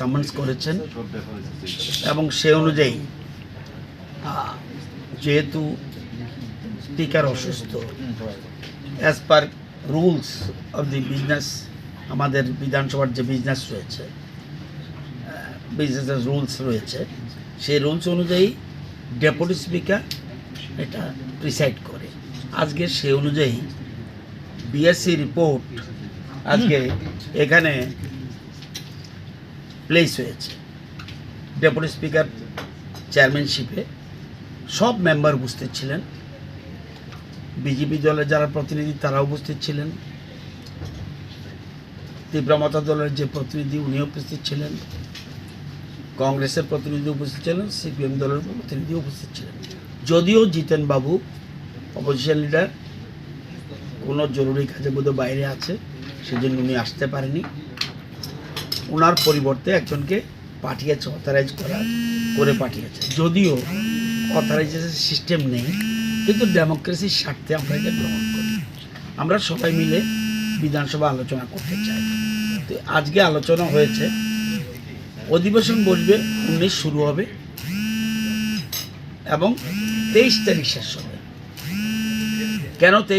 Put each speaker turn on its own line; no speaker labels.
Summons করেছেন এবং সে অনুযায়ী যেহেতু স্পিকার অসুস্থ as per rules of the business আমাদের বিধানসভার যে বিজনেস রয়েছে বিজনেসের রুলস রয়েছে, সেই রুলস অনুযায়ী ডেপুটি স্পিকার এটা প্রিসাইড করে। আজকে সে অনুযায়ী বিএসসি রিপোর্ট আজকে এখানে প্লেস হয়েছে। ডেপুটি স্পিকার চেয়ারম্যানশিপে সব মেম্বার উপস্থিত ছিলেন। বিজেপি দলের যারা প্রতিনিধি তারা উপস্থিত ছিলেন। তীব্রমতা দলের যে প্রতিনিধি উনি উপস্থিত ছিলেন। কংগ্রেসের প্রতিনিধি উপস্থিত ছিলেন সিপিএম দলের প্রতিনিধি উপস্থিত ছিলেন। যদিও জিতেন বাবু অপোজিশন লিডার কোনো জরুরি কাজে বোধহয় বাইরে আছে, সেজন্য উনি আসতে পারেনি। ওনার পরিবর্তে একজনকে পাঠিয়েছে অথরাইজ করা, করে পাঠিয়েছে। যদিও অথরাইজেশন সিস্টেম নেই, কিন্তু ডেমোক্রেসির স্বার্থে আমরা এটা গ্রহণ করি। আমরা সবাই মিলে বিধানসভা আলোচনা করতে চাই। তো আজকে আলোচনা হয়েছে, অধিবেশন বসবে, উনিশ শুরু হবে, এবং তেইশ তারিখ শেষ হবে। কেন তেইশ